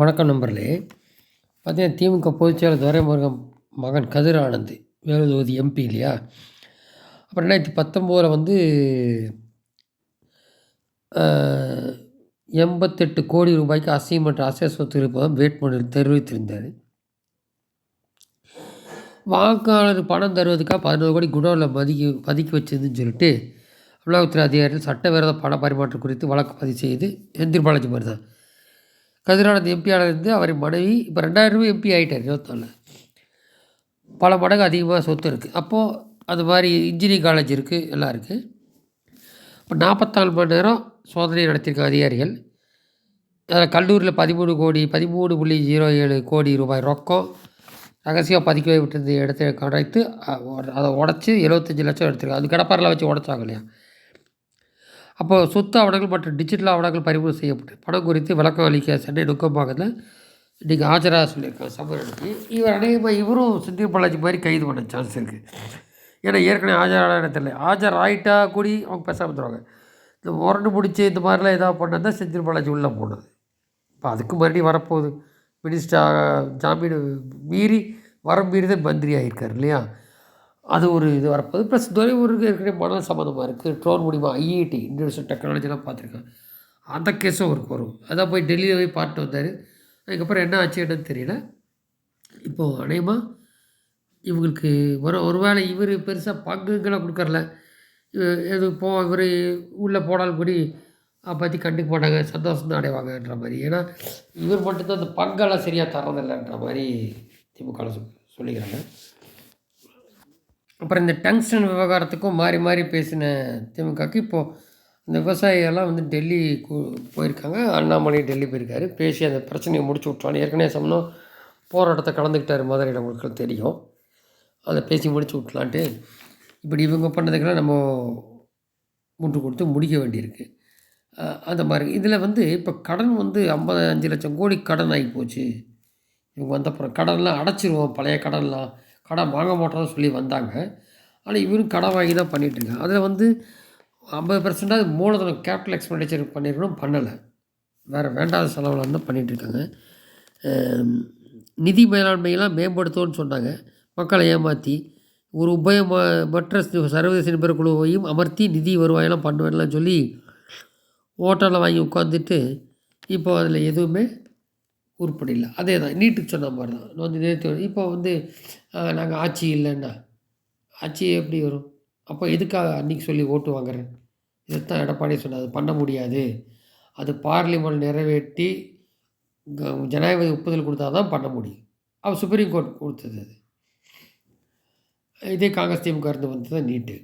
வணக்கம் நண்பர்களே. பார்த்தீங்கன்னா திமுக பொதுச்செயலர் துரைமுருகன் மகன் கதிர் ஆனந்த் வேறு தொகுதி எம்பி இல்லையா? அப்புறம் ரெண்டாயிரத்தி பத்தொம்போதில் வந்து எண்பத்தெட்டு கோடி ரூபாய்க்கு அசைன்மெண்ட் அசைய சொத்து இருப்பதும் வேட்புமனு தெரிவித்திருந்தார். வாக்காளர் பணம் தருவதுக்காக பதினோரு கோடி குடோனில் மதிக்கி பதுக்கி வச்சதுன்னு சொல்லிட்டு அமலாக்கத்துறை அதிகாரிகள் சட்டவிரோத பண பரிமாற்றம் குறித்து வழக்கு பதிவு செய்து எந்திர் பாலாஜி மாதிரி தான். கதிரானந்த் எம்பியானது இருந்து அவர் மனைவி இப்போ ரெண்டாயிரம் ரூபாய் எம்பி ஆகிட்டார் இருபத்தொன்னு. பல மடங்கு அதிகமாக சொத்து இருக்குது அப்போது அது மாதிரி இன்ஜினியரிங் காலேஜ் இருக்குது எல்லாம் இருக்குது இப்போ நாற்பத்தாலு மணி நேரம் சோதனை நடத்தியிருக்க அதிகாரிகள். அதில் கல்லூரியில் பதிமூணு கோடி பதிமூணு புள்ளி ஜீரோ ஏழு கோடி ரூபாய் ரொக்கம் ரகசியம் பதுக்கி விட்டிருந்த இடத்தை கடைத்து அதை உடச்சி எழுபத்தஞ்சி லட்சம் எடுத்துருக்காங்க. அது கடப்பாரில் வச்சு உடைச்சாங்க இல்லையா? அப்போ சொத்து ஆவணங்கள் மற்றும் டிஜிட்டல் ஆவணங்கள் பறிமுதல் செய்யப்பட்டு பணம் குறித்து விளக்கம் அளிக்க சென்னை நுக்கமாக இன்றைக்கி ஆஜராக சொல்லியிருக்காங்க சம்மர் இவர் அநேகமாக இவரும் செந்தில் பாலாஜி மாதிரி கைது பண்ண சான்ஸ் இருக்குது ஏன்னா ஏற்கனவே ஆஜரான தெரியல. ஆஜர் ஆகிட்டா கூடி அவங்க பேசாமல் வந்துடுவாங்க இந்த முரண்டு முடிச்சு இந்த மாதிரிலாம் ஏதாவது பண்ணால் தான் செந்தில் பாலாஜி உள்ளே போனது. இப்போ அதுக்கு மறுபடியும் வரப்போகுது. மினிஸ்டர் ஜாமீன் மீறி வர மீறி தான் மந்திரி ஆகியிருக்கார் இல்லையா? அது ஒரு இது வரப்போகுது. ப்ளஸ் துறைமுருகு ஏற்கனவே மணல் சம்மந்தமாக இருக்குது ட்ரோன் மூலிமா ஐஐடி இன்டர்நேஷனல் டெக்னாலஜிலாம் பார்த்துருக்கேன் அந்த கேஸும் அவருக்கு வரும். அதான் போய் டெல்லியில் போய் பார்த்து வந்தார். அதுக்கப்புறம் என்ன ஆச்சு என்னன்னு தெரியல. இப்போது அநேகமாக இவங்களுக்கு ஒரு ஒருவேளை இவர் பெருசாக பங்குங்களாம் கொடுக்கறல. எது போ இவர் உள்ளே போனாலும் கூடி அதை பற்றி கண்டுக்க மாட்டாங்க. சந்தோஷம் தான் அடைவாங்கன்ற மாதிரி. ஏன்னா இவர் மட்டும்தான் அந்த பங்கெல்லாம் சரியாக தரதில்லைன்ற மாதிரி திமுக சொல்லிக்கிறாங்க. அப்புறம் இந்த டங்ஸ்டன் விவகாரத்துக்கும் மாறி மாறி பேசின திமுகக்கு இப்போது இந்த விவசாயிகள்லாம் வந்து டெல்லி கு- போயிருக்காங்க. அண்ணாமலை டெல்லி போயிருக்காரு. பேசி அந்த பிரச்சனையை முடிச்சு விட்ருவாங்க ஏற்கனவே சொன்னோம். போராட்டத்தை கலந்துக்கிட்டார் மதுரையில். உங்களுக்கு தெரியும். அதை பேசி முடிச்சு விட்லான்ட்டு இப்படி இவங்க பண்ணதுக்கெல்லாம் நம்ம முட்டு கொடுத்து முடிக்க வேண்டியிருக்கு. அந்த மாதிரி. இதில் வந்து இப்போ கடன் வந்து ஐம்பது அஞ்சு லட்சம் கோடி கடன் ஆகி போச்சு. இவங்க வந்தப்புறம் கடன்லாம் அடைச்சிருவோம். பழைய கடன்லாம். கடன் வாங்க மாட்டோம்னு சொல்லி வந்தாங்க. ஆனால் இவரும் கடன் வாங்கி தான் பண்ணிகிட்ருக்காங்க அதில் வந்து ஐம்பது பர்சன்டாக மூலதனம் கேபிட்டல் எக்ஸ்பெண்டிச்சர் பண்ணிருக்கணும் பண்ணலை. வேறு வேண்டாத செலவில் தான் பண்ணிகிட்டு இருக்காங்க. நிதி மேலாண்மையெல்லாம் மேம்படுத்துவோன்னு சொன்னாங்க. மக்களை ஏமாற்றி ஒரு உபயமற்ற சர்வதேச நிபுணர் குழுவையும் அமர்த்தி நிதி வருவாயெல்லாம் பண்ணுவேன்லாம் சொல்லி ஹோட்டலில் வாங்கி உட்காந்துட்டு இப்போ அதில் எதுவுமே உருப்படி இல்லை அதே தான் நீட்டுக்கு சொன்ன மாதிரி தான் வந்து நேற்று இப்போ வந்து நாங்கள் ஆட்சி இல்லைன்னா ஆட்சி எப்படி வரும்? அப்போ எதுக்காக அன்றைக்கி சொல்லி ஓட்டு வாங்குறேன்? இதைத்தான் எடப்பாடி சொன்னார் பண்ண முடியாது. அது பார்லிமெண்ட் நிறைவேற்றி க- ஜனாதிபதி ஒப்புதல் கொடுத்தா தான் பண்ண முடியும். அவர் சுப்ரீம் கோர்ட் கொடுத்தது அது. இதே காங்கிரஸ் திமுக இருந்து வந்து தான் நீட்டு.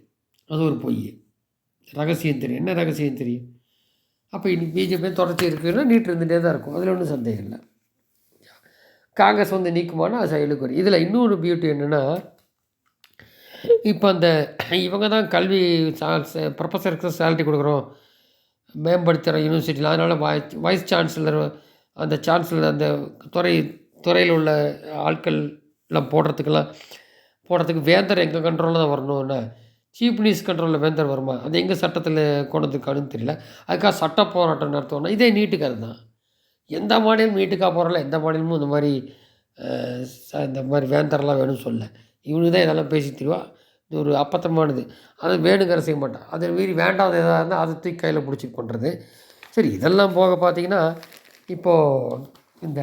அது ஒரு பொய் ரகசியம் தெரியும். என்ன ரகசியம் தெரியும்? அப்போ இனி பிஜேபி தொடர்ச்சி இருக்குன்னா நீட் இருந்துகிட்டே தான் இருக்கும். அதில் ஒன்றும் சந்தேகம் இல்லை. காங்கிரஸ் வந்து நீக்குமானா அது செயலுக்கு வரும். இதில் இன்னொரு பியூட்டி என்னென்னா இப்போ அந்த இவங்க தான் கல்வி ப்ரொஃபஸருக்கு சேலரி கொடுக்குறோம். மேம்படுத்துகிற யூனிவர்சிட்டியில் அதனால் வாய்ஸ் வைஸ் சான்சலர் அந்த சான்சலர் அந்த துறை துறையில் உள்ள ஆட்கள்லாம் போடுறதுக்கெல்லாம் போடுறதுக்கு வேந்தர் எங்கள் கண்ட்ரோலில் தான் வரணும்னா சீஃப் மினிஸ்டர் கண்ட்ரோலில் வேந்தர் வருமா? அது எங்கள் சட்டத்தில் கொண்டதுக்கானு தெரியல. அதுக்காக சட்ட போராட்டம் நடத்துவோம்னா இதே நீட்டுக்காக தான். எந்த மாநிலம் நீட்டுக்காக போகிறல எந்த மாநிலமும் இந்த மாதிரி இந்த மாதிரி வேந்தர்லாம் வேணும்னு சொல்ல இவனுக்கு தான் இதெல்லாம் பேசி தருவா. இது ஒரு அப்பத்தமானது. அது வேணுங்கிற செய்ய மாட்டான். அதை மீறி வேண்டாத எதாக இருந்தால் அதை தூக்கி கையில் பிடிச்சி பண்ணுறது சரி இதெல்லாம் போக பார்த்தீங்கன்னா இப்போது இந்த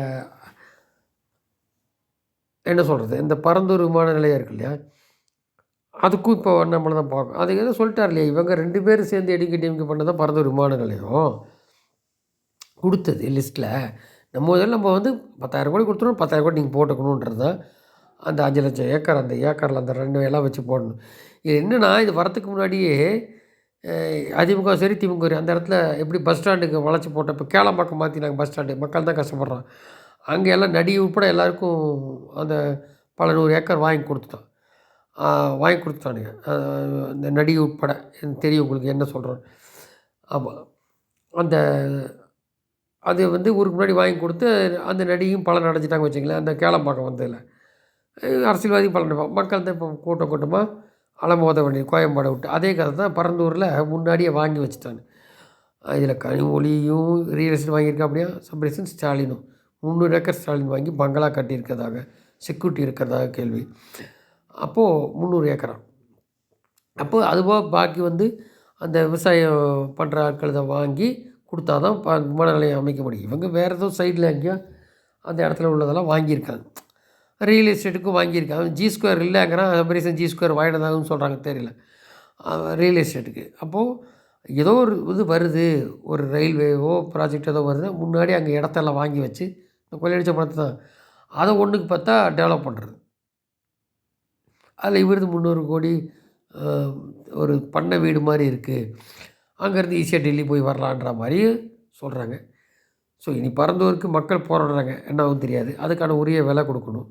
என்ன சொல்கிறது இந்த பரந்தூர் விமான நிலையம் இருக்கு இல்லையா? அதுக்கும் இப்போ நம்மளை தான் பார்க்கும் அதுக்கு எதுவும் சொல்லிட்டார் இல்லையா? இவங்க ரெண்டு பேரும் சேர்ந்து எடிக்க பண்ணது தான் பரந்தூர் விமான நிலையம். கொடுத்தது லிஸ்ட்டில். நம்ம முதல்ல நம்ம வந்து பத்தாயிரம் கோடி கொடுத்துருவோம். பத்தாயிரம் கோடி நீங்கள் போட்டுக்கணுன்றது தான் அந்த அஞ்சு லட்சம் ஏக்கர் அந்த ஏக்கரில் அந்த ரெண்டு எல்லாம் வச்சு போடணும். இது என்னென்னா இது வரத்துக்கு முன்னாடியே அதிமுக சரி திமுக சரி அந்த இடத்துல எப்படி பஸ் ஸ்டாண்டுக்கு வளைச்சி போட்டோம் இப்போ கேளம்பாக்கம் மாற்றினாங்க பஸ் ஸ்டாண்டு மக்கள் தான் கஷ்டப்படுறான் அங்கே எல்லாம் நடி உட்பட எல்லாருக்கும் அந்த பல நூறு ஏக்கர் வாங்கி கொடுத்துட்டான். வாங்கி கொடுத்துட்டானுங்க. அந்த இந்த நடி உட்பட. எனக்கு தெரியும் உங்களுக்கு என்ன சொல்கிறோம் ஆமாம் அந்த அது வந்து ஊருக்கு முன்னாடி வாங்கி கொடுத்து அந்த நடிகையும் பலன் அடைஞ்சிட்டாங்க வச்சுங்களேன் அந்த கேளம்பாக்கம் வந்ததில். அரசியல்வாதி பலன் மக்கள் தான் இப்போ கூட்டம் கூட்டமாக அலமோத வேண்டிய கோயம்பாடை விட்டு. அதே கதை தான் பரந்தூரில் முன்னாடியே வாங்கி வச்சுட்டாங்க. இதில் கனிமொழியும் ரியல் எஸ்டேட் வாங்கியிருக்கா அப்படியா? சம்பரேசன் ஸ்டாலினும். முந்நூறு ஏக்கர் ஸ்டாலின் வாங்கி பங்களா கட்டியிருக்கிறதாக செக்யூரிட்டி இருக்கிறதாக கேள்வி. அப்போது முந்நூறு ஏக்கரா? அப்போது அதுபோக பாக்கி வந்து அந்த விவசாயம் பண்ணுற ஆட்கள் இதை வாங்கி கொடுத்தா தான் விமான நிலையம் அமைக்க முடியும். இவங்க வேறு ஏதோ சைடில் எங்கேயோ அந்த இடத்துல உள்ளதெல்லாம் வாங்கியிருக்காங்க. ரியல் எஸ்டேட்டுக்கும் வாங்கியிருக்காங்க. ஜி ஸ்கொயர் இல்லைங்கிறான். அமெரிசன் ஜி ஸ்கொயர் வாங்கினதாகவும் சொல்கிறாங்க தெரியல. ரியல் எஸ்டேட்டுக்கு அப்போது ஏதோ ஒரு இது வருது. ஒரு ரயில்வேவோ ப்ராஜெக்ட் ஏதோ வருது. முன்னாடி அங்கே இடத்தெல்லாம் வாங்கி வச்சு இந்த கொள்ளையடித்த பணத்தை தான். அதை ஒன்றுக்கு பார்த்தா டெவலப் பண்ணுறது அதில் இவரது முந்நூறு கோடி ஒரு பண்ணை வீடு மாதிரி இருக்குது அங்கேருந்து ஈஸியாக டெல்லி போய் வரலான்ற மாதிரி சொல்கிறாங்க. ஸோ இனி பரந்தூருக்கு மக்கள் போராடுறாங்க. என்னவும் தெரியாது. அதுக்கான உரிய விலை கொடுக்கணும்.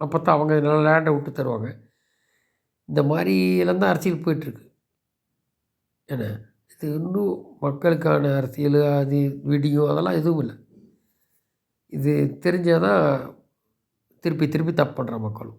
அப்போ தான் அவங்க நல்ல லேண்டை விட்டு தருவாங்க. இந்த மாதிரிலாம் தான் அரசியல் போயிட்டுருக்கு. என்ன? இது இன்னும் மக்களுக்கான அரசியல் அது வீடியோ அதெல்லாம் எதுவும் இல்லை. இது தெரிஞ்சால் தான் திருப்பி திருப்பி தப்பு பண்ணுற மக்களும்.